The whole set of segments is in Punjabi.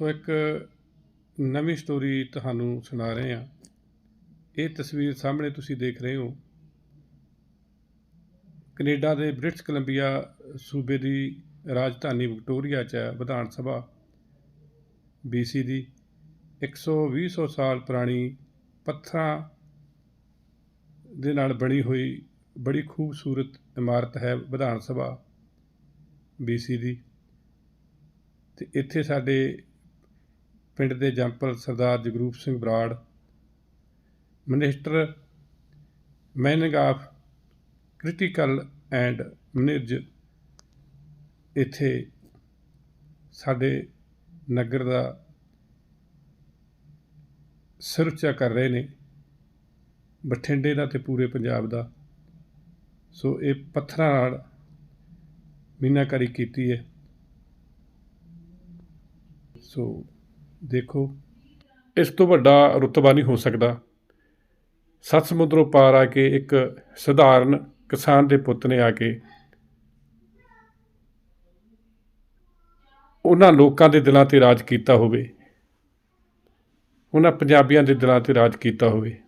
ਸੋ ਇੱਕ ਨਵੀਂ ਸਟੋਰੀ ਤੁਹਾਨੂੰ ਸੁਣਾ ਰਹੇ ਹਾਂ। ਇਹ ਤਸਵੀਰ ਸਾਹਮਣੇ ਤੁਸੀਂ ਦੇਖ ਰਹੇ ਹੋ। ਕੈਨੇਡਾ ਦੇ ਬ੍ਰਿਟਿਸ਼ ਕੋਲੰਬੀਆ ਸੂਬੇ ਦੀ ਰਾਜਧਾਨੀ ਵਿਕਟੋਰੀਆ 'ਚ ਹੈ, ਵਿਧਾਨ ਸਭਾ ਬੀਸੀ ਦੀ। 120 ਸੌ ਸਾਲ ਪੁਰਾਣੀ ਪੱਥਰਾਂ ਦੇ ਨਾਲ ਬਣੀ ਹੋਈ ਬੜੀ ਖੂਬਸੂਰਤ ਇਮਾਰਤ ਹੈ, ਵਿਧਾਨ ਸਭਾ ਬੀਸੀ ਦੀ। ਤੇ ਇੱਥੇ ਸਾਡੇ ਪਿੰਡ ਦੇ ਜੰਪਲ Sardar Jagroop Singh Brar, minister manning of critical and manage ਇੱਥੇ ਸਾਡੇ ਨਗਰ ਦਾ ਸਿਰਚਾ ਕਰ ਰਹੇ ਨੇ, ਬਠਿੰਡੇ ਦਾ ਤੇ ਪੂਰੇ ਪੰਜਾਬ ਦਾ। ਸੋ ਇਹ ਪੱਥਰਾਂ ਨਾਲ ਮੀਨਾਕਾਰੀ ਕੀਤੀ ਹੈ। ਸੋ ਦੇਖੋ। ਇਸ ਤੋਂ ਵੱਡਾ ਰੁਤਬਾ ਨਹੀਂ ਹੋ ਸਕਦਾ। ਸੱਤ ਸਮੁੰਦਰੋਂ ਪਾਰ ਆ ਕੇ ਇੱਕ ਸਧਾਰਨ ਕਿਸਾਨ ਦੇ ਪੁੱਤ ਨੇ ਆ ਕੇ ਉਹਨਾਂ ਲੋਕਾਂ ਦੇ ਦਿਲਾਂ ਤੇ ਰਾਜ ਕੀਤਾ ਹੋਵੇ। ਉਹਨਾਂ ਪੰਜਾਬੀਆਂ ਦੇ ਦਿਲਾਂ ਤੇ ਰਾਜ ਕੀਤਾ ਹੋਵੇ।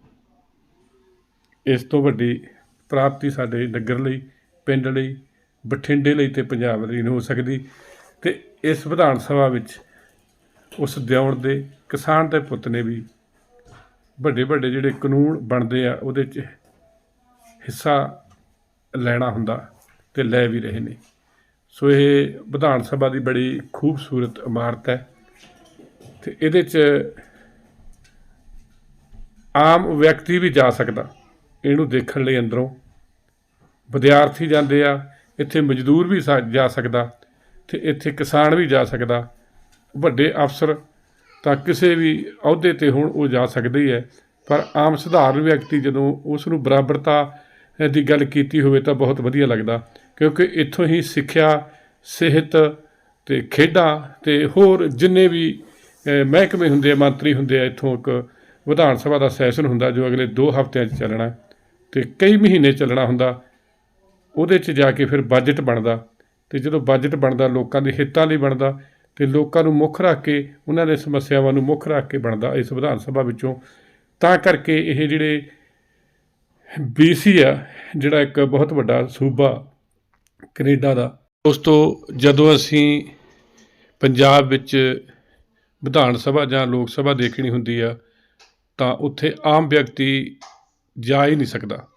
ਇਸ ਤੋਂ ਵੱਡੀ ਪ੍ਰਾਪਤੀ ਸਾਡੇ ਨਗਰ ਲਈ, ਪਿੰਡ ਲਈ, ਬਠਿੰਡੇ ਲਈ ਤੇ ਪੰਜਾਬ ਲਈ ਨਹੀਂ ਹੋ ਸਕਦੀ। ਤੇ ਇਸ ਵਿਧਾਨ ਸਭਾ ਵਿੱਚ ਉਸ ਦਿਉਣ ਦੇ ਕਿਸਾਨ ਦੇ ਪੁੱਤ ਨੇ ਵੀ ਵੱਡੇ ਵੱਡੇ ਜਿਹੜੇ ਕਾਨੂੰਨ ਬਣਦੇ ਆ, ਉਹਦੇ 'ਚ ਹਿੱਸਾ ਲੈਣਾ ਹੁੰਦਾ ਤੇ ਲੈ ਵੀ ਰਹੇ ਨੇ। ਸੋ ਇਹ ਵਿਧਾਨ ਸਭਾ ਦੀ ਬੜੀ ਖੂਬਸੂਰਤ ਇਮਾਰਤ ਹੈ ਤੇ ਇਹਦੇ 'ਚ ਆਮ ਵਿਅਕਤੀ ਵੀ ਜਾ ਸਕਦਾ, ਇਹਨੂੰ ਦੇਖਣ ਲਈ ਅੰਦਰੋਂ। ਵਿਦਿਆਰਥੀ ਜਾਂਦੇ ਆ, ਇੱਥੇ ਮਜ਼ਦੂਰ ਵੀ ਸਾ- ਜਾ ਸਕਦਾ ਤੇ ਇੱਥੇ ਕਿਸਾਨ ਵੀ ਜਾ ਸਕਦਾ। ਵੱਡੇ ਅਫਸਰ ਤਾਂ ਕਿਸੇ ਵੀ ਅਹੁਦੇ ਤੇ ਹੁਣ ਉਹ ਜਾ ਸਕਦੇ ਹੈ ਪਰ ਆਮ ਸਧਾਰਨ ਵਿਅਕਤੀ ਜਦੋਂ ਉਸ ਨੂੰ ਬਰਾਬਰਤਾ ਦੀ ਗੱਲ ਕੀਤੀ ਹੋਵੇ ਤਾਂ ਬਹੁਤ ਵਧੀਆ ਲੱਗਦਾ, ਕਿਉਂਕਿ ਇੱਥੋਂ ਹੀ ਸਿੱਖਿਆ, ਸਿਹਤ ਤੇ ਖੇਡਾਂ ਤੇ ਹੋਰ ਜਿੰਨੇ ਵੀ ਮਹਿਕਮੇ ਹੁੰਦੇ ਆ, ਮੰਤਰੀ ਹੁੰਦੇ ਆ, ਇੱਥੋਂ ਇੱਕ ਵਿਧਾਨ ਸਭਾ ਦਾ ਸੈਸ਼ਨ ਹੁੰਦਾ ਜੋ ਅਗਲੇ 2 ਹਫ਼ਤਿਆਂ 'ਚ ਚੱਲਣਾ ਤੇ ਕਈ ਮਹੀਨੇ ਚੱਲਣਾ ਹੁੰਦਾ, ਉਹਦੇ 'ਚ ਜਾ ਕੇ ਫਿਰ ਬਜਟ ਬਣਦਾ ਤੇ ਜਦੋਂ ਬਜਟ ਬਣਦਾ, ਲੋਕਾਂ ਦੇ ਹਿੱਤਾਂ ਲਈ ਬਣਦਾ ਤੇ ਲੋਕਾਂ ਨੂੰ ਮੁੱਖ ਰੱਖ ਕੇ, ਉਹਨਾਂ ਦੇ ਸਮੱਸਿਆਵਾਂ ਨੂੰ ਮੁੱਖ ਰੱਖ ਕੇ ਬਣਦਾ ਇਸ ਵਿਧਾਨ ਸਭਾ ਵਿੱਚੋਂ। ਤਾਂ ਕਰਕੇ ਇਹ ਜਿਹੜੇ ਬੀਸੀ ਆ, ਜਿਹੜਾ ਇੱਕ ਬਹੁਤ ਵੱਡਾ ਸੂਬਾ ਕੈਨੇਡਾ ਦਾ ਉਸ ਤੋਂ ਜਦੋਂ ਅਸੀਂ ਪੰਜਾਬ ਵਿੱਚ ਵਿਧਾਨ ਸਭਾ ਜਾਂ ਲੋਕ ਸਭਾ ਦੇਖਣੀ ਹੁੰਦੀ ਆ, ਤਾਂ ਉੱਥੇ ਆਮ ਵਿਅਕਤੀ ਜਾ ਹੀ ਨਹੀਂ ਸਕਦਾ।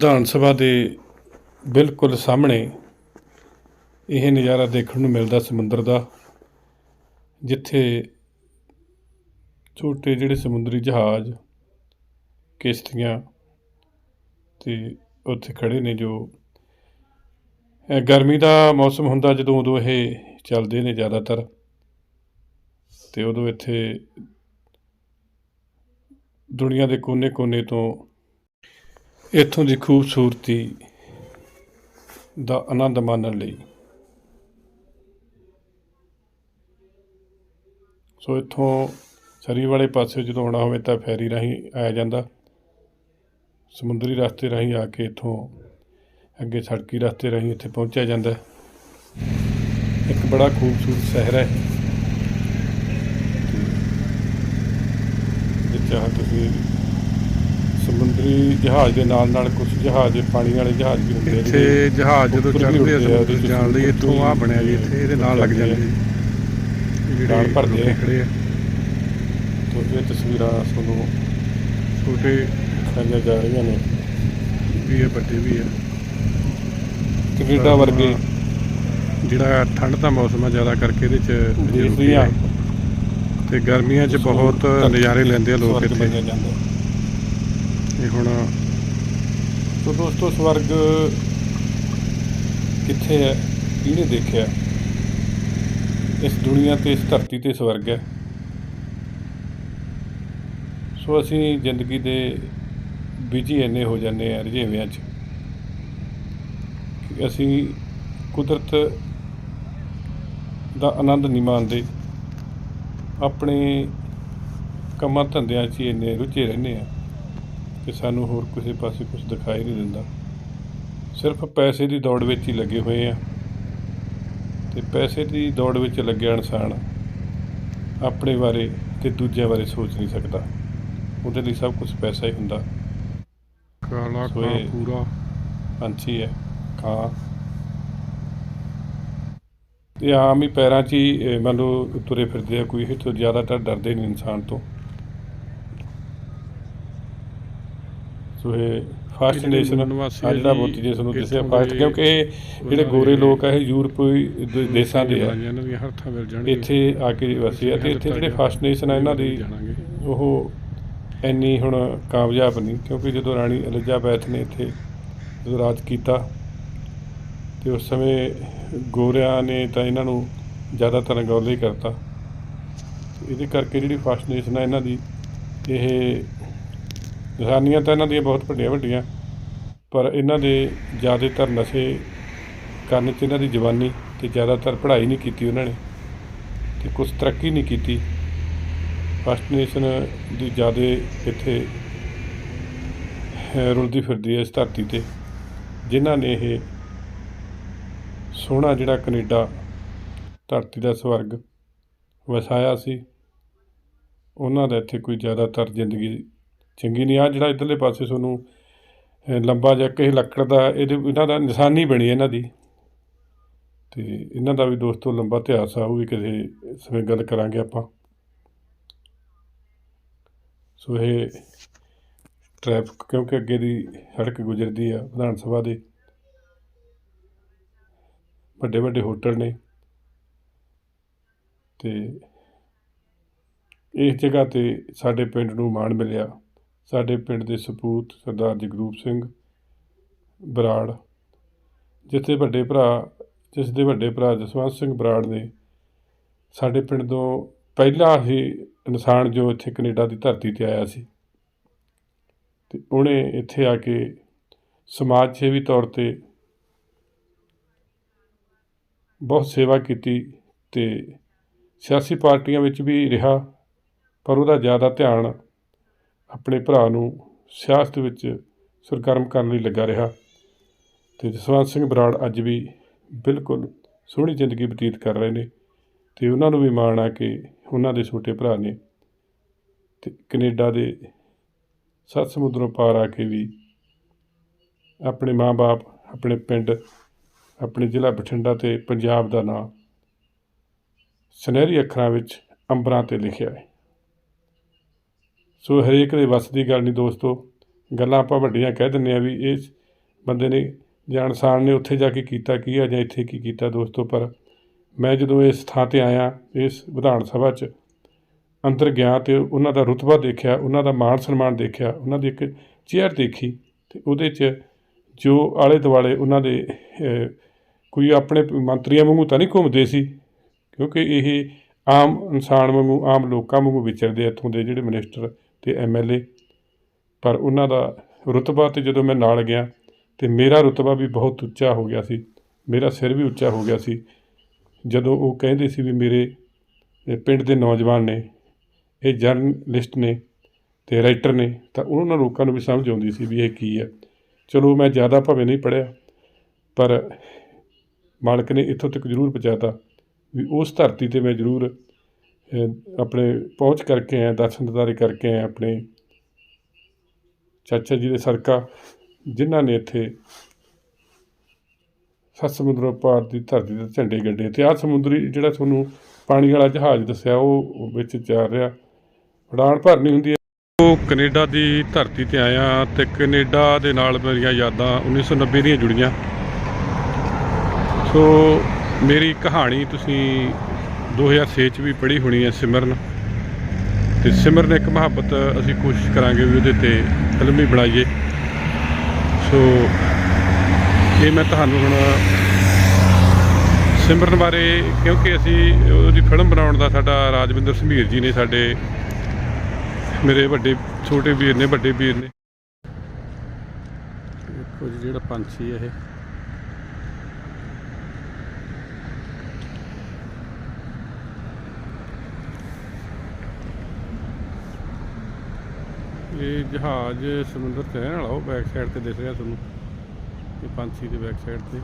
ਵਿਧਾਨ ਸਭਾ ਦੇ ਬਿਲਕੁਲ ਸਾਹਮਣੇ ਇਹ ਨਜ਼ਾਰਾ ਦੇਖਣ ਨੂੰ ਮਿਲਦਾ ਸਮੁੰਦਰ ਦਾ, ਜਿੱਥੇ ਛੋਟੇ ਜਿਹੜੇ ਸਮੁੰਦਰੀ ਜਹਾਜ਼, ਕਿਸ਼ਤੀਆਂ ਤੇ ਉੱਥੇ ਖੜੇ ਨੇ ਜੋ ਗਰਮੀ ਦਾ ਮੌਸਮ ਹੁੰਦਾ ਜਦੋਂ ਉਦੋਂ ਇਹ ਚੱਲਦੇ ਨੇ ਜ਼ਿਆਦਾਤਰ ਤੇ ਉਦੋਂ ਇੱਥੇ ਦੁਨੀਆ ਦੇ ਕੋਨੇ-ਕੋਨੇ ਤੋਂ ਇੱਥੋਂ ਦੀ ਖੂਬਸੂਰਤੀ ਦਾ ਆਨੰਦ ਮਾਣਨ ਲਈ। ਸੋ ਇੱਥੋਂ ਸਰੀ ਵਾਲੇ ਪਾਸੇ ਜਦੋਂ ਆਉਣਾ ਹੋਵੇ ਤਾਂ ਫੈਰੀ ਰਾਹੀਂ ਆਇਆ ਜਾਂਦਾ। ਸਮੁੰਦਰੀ ਰਸਤੇ ਰਾਹੀਂ ਆ ਕੇ ਇੱਥੋਂ ਅੱਗੇ ਸੜਕੀ ਰਸਤੇ ਰਾਹੀਂ ਇੱਥੇ ਪਹੁੰਚਿਆ ਜਾਂਦਾ। ਇੱਕ ਬੜਾ ਖੂਬਸੂਰਤ ਸ਼ਹਿਰ ਹੈ। ਜਿੱਥੇ ਤੁਸੀਂ ਸਮੁੰਦਰੀ ਜਹਾਜ਼ ਦੇ ਨਾਲ ਨਾਲ ਕੁਝ ਜਹਾਜ਼ ਪਾਣੀ ਵਾਲੇ ਜਹਾਜ਼ ਵੀ ਹੁੰਦੇ ਆ ਇੱਥੇ ਜਿਹੜੇ ਜਹਾਜ਼ ਜਦੋਂ ਉੱਪਰ ਵੀ ਚੜ੍ਹਦੇ ਆ ਉੱਡਦੇ ਆ, ਸਮੁੰਦਰ 'ਚ ਜਾਣ ਲਈ ਇੱਥੋਂ ਆ ਬਣਿਆ ਜੀ ਇੱਥੇ ਇਹਦੇ ਨਾਲ ਲੱਗ ਜਾਂਦੇ ਜੀ ਉਡਾਣ ਭਰਦੇ ਆ। ਲੋਕੀ ਖੜੇ ਆ। ਤੋਂ ਇਹ ਤਸਵੀਰਾਂ ਤੁਹਾਨੂੰ ਛੋਟੇ ਦਿਖਾਈਆਂ ਜਾ ਰਹੀਆਂ ਨੇ। ਵੀ ਆ ਵੱਡੇ ਵੀ ਆ। ਕੈਨੇਡਾ ਵਰਗੇ ਜਿਹੜਾ ਠੰਡ ਦਾ ਮੌਸਮ ਆ ਜ਼ਿਆਦਾ ਕਰਕੇ ਇਹਦੇ ਚ ਜ਼ਰੂਰੀ ਦੇਸ਼ੀਆਂ ਆ। ਤੇ ਗਰਮੀਆਂ 'ਚ ਬਹੁਤ ਨਜ਼ਾਰੇ ਲੈਂਦੇ ਆ ਲੋਕ ਸਵਰਗ ਇੱਥੇ। ਮੰਨਿਆ ਜਾਂਦਾ। ਇਹ ਹੁਣ ਤੋ ਦੋਸਤੋ, ਸਵਰਗ ਕਿੱਥੇ ਹੈ? ਕਿਹਨੇ ਦੇਖਿਆ? ਇਸ ਦੁਨੀਆ ਤੇ, ਇਸ ਧਰਤੀ ਤੇ ਸਵਰਗ ਹੈ। ਸੋ ਅਸੀਂ ਜ਼ਿੰਦਗੀ ਦੇ ਬਿਜ਼ੀ ਇੰਨੇ ਹੋ ਜਾਂਦੇ ਆ ਰੁਝੇਵਿਆਂ 'ਚ, ਕਿ ਅਸੀਂ ਕੁਦਰਤ ਦਾ ਆਨੰਦ ਨਹੀਂ ਮਾਣਦੇ। ਆਪਣੇ ਕੰਮਾਂ ਧੰਦਿਆਂ 'ਚ ਹੀ ਇੰਨੇ ਰੁੱਝੇ ਰਹਿੰਦੇ ਆ ਕਿ ਸਾਨੂੰ ਹੋਰ ਕਿਸੇ ਪਾਸੇ ਕੁਝ ਦਿਖਾਈ ਨਹੀਂ ਦਿੰਦਾ। ਸਿਰਫ ਪੈਸੇ ਦੀ ਦੌੜ ਵਿੱਚ ਹੀ ਲੱਗੇ ਹੋਏ ਆ। ਤੇ ਪੈਸੇ ਦੀ ਦੌੜ ਵਿੱਚ ਲੱਗਿਆ ਇਨਸਾਨ ਆਪਣੇ ਬਾਰੇ ਤੇ ਦੂਜਿਆਂ ਬਾਰੇ ਸੋਚ ਨਹੀਂ ਸਕਦਾ। ਉਹਦੇ ਲਈ ਸਭ ਕੁਝ ਪੈਸਾ ਹੀ ਹੁੰਦਾ। ਕਾਲਾ ਕਾਂ ਪੂਰਾ। ਪੰਛੀ ਹੈ ਕਾਂ ਇਹ ਆਮ ਹੀ ਪੈਰਾਂ 'ਚ ਹੀ ਮੰਨ ਲਓ ਤੁਰੇ ਫਿਰਦੇ ਆ ਕੋਈ ਇਹ ਤੋਂ ਜ਼ਿਆਦਾ ਤਾਂ ਡਰਦੇ ਨਹੀਂ ਇਨਸਾਨ ਤੋਂ। ਸੋ ਇਹ ਫਾਸਟ ਨੇਸ਼ਨ ਨਿਵਾਸੀ ਆ ਜਿਹੜਾ ਜੀ, ਮੋਤੀ ਜੀ ਤੁਹਾਨੂੰ ਦੱਸਿਆ ਫਾਸਟ ਦੇ ਕਿਉਂਕਿ ਇਹ ਜਿਹੜੇ ਗੋਰੇ ਦੇ ਲੋਕ ਆ ਇਹ ਯੂਰਪੀ ਦੇ- ਦੇਸ਼ਾਂ ਦੇ ਆ। ਇੱਥੇ ਆ ਕੇ ਵਸੇ ਆ ਤੇ ਇੱਥੇ ਜਿਹੜੇ ਫਾਸਟ ਨੇਸ਼ਨ ਆ ਇਹਨਾਂ ਦੀ ਉਹ ਇੰਨੀ ਹੁਣ ਕਾਮਯਾਬ ਨਹੀਂ ਕਿਉਂਕਿ ਜਦੋਂ ਰਾਣੀ ਐਲਿਜ਼ਾਬੈਥ ਨੇ ਇੱਥੇ ਰਾਜ ਕੀਤਾ ਤੇ ਉਸ ਸਮੇਂ ਗੋਰਿਆਂ ਨੇ ਤਾਂ ਇਹਨਾਂ ਨੂੰ ਜ਼ਿਆਦਾਤਰ ਅਗੌਲੇ ਹੀ ਕਰਤਾ ਇਹਦੇ ਕਰਕੇ ਜਿਹੜੀ ਫਸਟ ਨੇਸ਼ਨ ਆ ਇਹਨਾਂ ਦੀ ਇਹ ਨਿਸ਼ਾਨੀਆਂ ਤਾਂ ਇਹਨਾਂ ਦੀਆਂ ਬਹੁਤ ਵੱਡੀਆਂ ਵੱਡੀਆਂ, ਪਰ ਇਹਨਾਂ ਦੇ ਜ਼ਿਆਦਾਤਰ ਨਸ਼ੇ ਕਰਨ 'ਚ ਇਹਨਾਂ ਦੀ ਜਵਾਨੀ ਤੇ ਜ਼ਿਆਦਾਤਰ ਪੜ੍ਹਾਈ ਨਹੀਂ ਕੀਤੀ ਉਹਨਾਂ ਨੇ ਤੇ ਕੁਝ ਤਰੱਕੀ ਨਹੀਂ ਕੀਤੀ। ਫਸਟ ਨੇਸ਼ਨ ਦੀ ਜ਼ਿਆਦਾ ਇੱਥੇ ਰੁਲਦੀ ਫਿਰਦੀ ਹੈ ਇਸ ਧਰਤੀ ਤੇ, ਜਿਨ੍ਹਾਂ ਨੇ ਇਹ ਸੋਹਣਾ ਜਿਹੜਾ ਕੈਨੇਡਾ ਧਰਤੀ ਦਾ ਸਵਰਗ ਵਸਾਇਆ ਸੀ, ਉਹਨਾਂ ਦਾ ਇੱਥੇ ਕੋਈ ਜ਼ਿਆਦਾਤਰ ਜ਼ਿੰਦਗੀ ਚੰਗੀ ਨਹੀਂ ਆ ਜਿਹੜਾ ਇਧਰਲੇ ਪਾਸੇ ਤੁਹਾਨੂੰ ਲੰਬਾ ਜਿਹਾ ਕਿਸੇ ਲੱਕੜ ਦਾ, ਇਹਦੇ ਇਹਨਾਂ ਦਾ ਨਿਸ਼ਾਨੀ ਬਣੀ ਇਹਨਾਂ ਦੀ। ਤੇ ਇਹਨਾਂ ਦਾ ਵੀ ਦੋਸਤੋ ਲੰਬਾ ਇਤਿਹਾਸ ਆ, ਉਹ ਵੀ ਕਿਸੇ ਸਮੇਂ ਗੱਲ ਕਰਾਂਗੇ ਆਪਾਂ। ਸੋ ਇਹ ਟ੍ਰੈਫਿਕ, ਕਿਉਂਕਿ ਅੱਗੇ ਦੀ ਸੜਕ ਗੁਜ਼ਰਦੀ ਆ ਵਿਧਾਨ ਸਭਾ ਦੇ ਵੱਡੇ ਵੱਡੇ ਹੋਟਲ ਨੇ। ਤੇ ਇਸ ਜਗ੍ਹਾ ਤੇ ਸਾਡੇ ਪਿੰਡ ਨੂੰ ਮਾਣ ਮਿਲਿਆ। ਸਾਡੇ ਪਿੰਡ ਦੇ ਸਪੂਤ ਸਰਦਾਰ ਜਗਰੂਪ ਸਿੰਘ ਬਰਾੜ, ਜਿੱਥੇ ਵੱਡੇ ਭਰਾ ਜਿਸ ਦੇ ਵੱਡੇ ਭਰਾ ਜਸਵੰਤ ਸਿੰਘ ਬਰਾੜ ਨੇ ਸਾਡੇ ਪਿੰਡ ਤੋਂ ਪਹਿਲਾ ਹੀ ਇਨਸਾਨ ਜੋ ਇੱਥੇ ਕੈਨੇਡਾ ਦੀ ਧਰਤੀ ਤੇ ਆਇਆ ਸੀ। ਤੇ ਉਹਨੇ ਇੱਥੇ ਆ ਕੇ ਸਮਾਜ ਸੇਵੀ ਤੌਰ ਤੇ ਬਹੁਤ ਸੇਵਾ ਕੀਤੀ ਤੇ ਸਿਆਸੀ ਪਾਰਟੀਆਂ ਵਿੱਚ ਵੀ ਰਿਹਾ, ਪਰ ਉਹਦਾ ਜ਼ਿਆਦਾ ਧਿਆਨ ਆਪਣੇ ਭਰਾ ਨੂੰ ਸਿਆਸਤ ਵਿੱਚ ਸਰਗਰਮ ਕਰਨ ਲਈ ਲੱਗਾ ਰਿਹਾ ਤੇ ਜਸਵੰਤ ਸਿੰਘ ਬਰਾੜ ਅੱਜ ਵੀ ਬਿਲਕੁਲ ਸੋਹਣੀ ਜ਼ਿੰਦਗੀ ਬਤੀਤ ਕਰ ਰਹੇ ਨੇ ਤੇ ਉਹਨਾਂ ਨੂੰ ਵੀ ਮਾਣ ਆ ਕਿ ਉਹਨਾਂ ਦੇ ਛੋਟੇ ਭਰਾ ਨੇ ਤੇ ਕੈਨੇਡਾ ਦੇ ਸੱਤ ਸਮੁੰਦਰੋਂ ਪਾਰ ਆ ਕੇ ਵੀ ਆਪਣੇ ਮਾਂ-ਬਾਪ, ਆਪਣੇ ਪਿੰਡ, ਆਪਣੇ ਜ਼ਿਲ੍ਹਾ ਬਠਿੰਡਾ ਤੇ ਪੰਜਾਬ ਦਾ ਨਾਂ ਸੁਨਹਿਰੀ ਅੱਖਰਾਂ ਵਿੱਚ ਅੰਬਰਾਂ ਤੇ ਲਿਖਿਆ ਹੈ। ਸੋ ਹਰੇਕ ਦੇ ਵੱਸ ਦੀ ਗੱਲ ਨਹੀਂ ਦੋਸਤੋ। ਗੱਲਾਂ ਆਪਾਂ ਵੱਡੀਆਂ ਕਹਿ ਦਿੰਦੇ ਆ ਵੀ ਇਸ ਬੰਦੇ ਨੇ ਜਾਂ ਇਨਸਾਨ ਨੇ ਉੱਥੇ ਜਾ ਕੇ ਕੀਤਾ ਕੀ ਆ ਜਾਂ ਇੱਥੇ ਕੀ ਕੀਤਾ ਦੋਸਤੋ, ਪਰ ਮੈਂ ਜਦੋਂ ਇਸ ਥਾਂ ਤੇ ਆਇਆ, ਇਸ ਵਿਧਾਨ ਸਭਾ 'ਚ ਅੰਦਰ ਗਿਆ ਤੇ ਉਹਨਾਂ ਦਾ ਰੁਤਬਾ ਦੇਖਿਆ, ਉਹਨਾਂ ਦਾ ਮਾਣ ਸਨਮਾਨ ਦੇਖਿਆ, ਉਹਨਾਂ ਦੀ ਇੱਕ ਚੇਅਰ ਦੇਖੀ ਤੇ ਉਹਦੇ 'ਚ ਜੋ ਆਲੇ ਦੁਆਲੇ ਉਹਨਾਂ ਦੇ ਕੋਈ ਆਪਣੇ ਮੰਤਰੀਆਂ ਵਾਂਗੂ ਤਾਂ ਨਹੀਂ ਘੁੰਮਦੇ ਸੀ, ਕਿਉਂਕਿ ਇਹ ਆਮ ਇਨਸਾਨ ਵਾਂਗੂ, ਆਮ ਲੋਕਾਂ ਵਾਂਗੂ ਵਿਚਰਦੇ ਇੱਥੋਂ ਦੇ ਜਿਹੜੇ ਮਿਨਿਸਟਰ ਤੇ ਐਮਐਲਏ ਪਰ ਉਹਨਾਂ ਦਾ ਰੁਤਬਾ ਤੇ ਜਦੋਂ ਮੈਂ ਨਾਲ ਗਿਆ ਤੇ ਮੇਰਾ ਰੁਤਬਾ ਵੀ ਬਹੁਤ ਉੱਚਾ ਹੋ ਗਿਆ ਸੀ। ਮੇਰਾ ਸਿਰ ਵੀ ਉੱਚਾ ਹੋ ਗਿਆ ਸੀ। ਜਦੋਂ ਉਹ ਕਹਿੰਦੇ ਸੀ ਵੀ ਮੇਰੇ ਪਿੰਡ ਦੇ ਨੌਜਵਾਨ ਨੇ, ਇਹ ਜਰਨਲਿਸਟ ਨੇ ਤੇ ਰਾਈਟਰ ਨੇ, ਤਾਂ ਉਹਨਾਂ ਲੋਕਾਂ ਨੂੰ ਵੀ ਸਮਝ ਆਉਂਦੀ ਸੀ ਵੀ ਇਹ ਕੀ ਹੈ। ਚਲੋ ਮੈਂ ਜ਼ਿਆਦਾ ਭਾਵੇਂ ਨਹੀਂ ਪੜ੍ਹਿਆ, ਪਰ ਮਾਲਕ ਨੇ ਇੱਥੋਂ ਤੱਕ ਜ਼ਰੂਰ ਪਹੁੰਚਾਤਾ ਵੀ ਉਸ ਧਰਤੀ ਤੇ ਮੈਂ ਜ਼ਰੂਰ ਆਪਣੇ ਪਹੁੰਚ ਕਰਕੇ ਆਇਆ ਦਰਸ਼ਨ ਦਿਦਾਰੇ ਕਰਕੇ ਆਇਆ ਆਪਣੇ ਚਾਚਾ ਜੀ ਦੇ ਸਦਕਾ, ਜਿਨ੍ਹਾਂ ਨੇ ਇੱਥੇ ਸੱਤ ਸਮੁੰਦਰੋਂ ਪਾਰ ਦੀ ਧਰਤੀ ਦੇ ਝੰਡੇ ਗੱਡੇ ਤੇ ਆਹ ਸਮੁੰਦਰੀ ਜਿਹੜਾ ਤੁਹਾਨੂੰ ਪਾਣੀ ਵਾਲਾ ਜਹਾਜ਼ ਦੱਸਿਆ, ਉਹ ਵਿੱਚ ਚੱਲ ਰਿਹਾ। ਉਡਾਣ ਭਰਨੀ ਹੁੰਦੀ। ਹੈ ਉਹ ਕੈਨੇਡਾ ਦੀ ਧਰਤੀ ਤੇ ਆਇਆ ਤੇ ਕੈਨੇਡਾ ਦੇ ਨਾਲ ਮੇਰੀਆਂ ਯਾਦਾਂ 1990 ਦੀਆਂ ਜੁੜੀਆਂ। ਸੋ ਮੇਰੀ ਕਹਾਣੀ ਤੁਸੀਂ 2006 ਚ ਵੀ ਪੜ੍ਹੀ ਹੋਣੀ ਹੈ ਸਿਮਰਨ। ਤੇ ਸਿਮਰਨ ਇੱਕ ਮੁਹੱਬਤ ਅਸੀਂ ਕੋਸ਼ਿਸ਼ ਕਰਾਂਗੇ ਵੀ ਉਹਦੇ ਤੇ ਫਿਲਮ ਵੀ ਬਣਾਈਏ। ਸੋ ਇਹ ਮੈਂ ਤੁਹਾਨੂੰ ਹੁਣ ਸਿਮਰਨ ਬਾਰੇ, ਕਿਉਂਕਿ ਅਸੀਂ ਉਹਦੀ ਫਿਲਮ ਬਣਾਉਣ ਦਾ ਸਾਡਾ ਰਾਜਵਿੰਦਰ ਸਮੀਰ ਜੀ ਨੇ ਸਾਡੇ ਮੇਰੇ ਵੱਡੇ, ਛੋਟੇ ਵੀਰ ਨੇ, ਵੱਡੇ ਵੀਰ ਨੇ। ਦੇਖੋ ਜੀ, ਜਿਹੜਾ ਪੰਛੀ ਹੈ ਇਹ। ਇਹ ਜਹਾਜ਼ ਸਮੁੰਦਰ ਤੇ ਰਹਿਣ ਵਾਲਾ, ਉਹ ਬੈਕ ਸਾਈਡ ਤੇ ਦਿਖ ਰਿਹਾ ਤੁਹਾਨੂੰ, ਇਹ ਪੰਛੀ ਦੇ ਬੈਕ ਸਾਈਡ ਤੇ।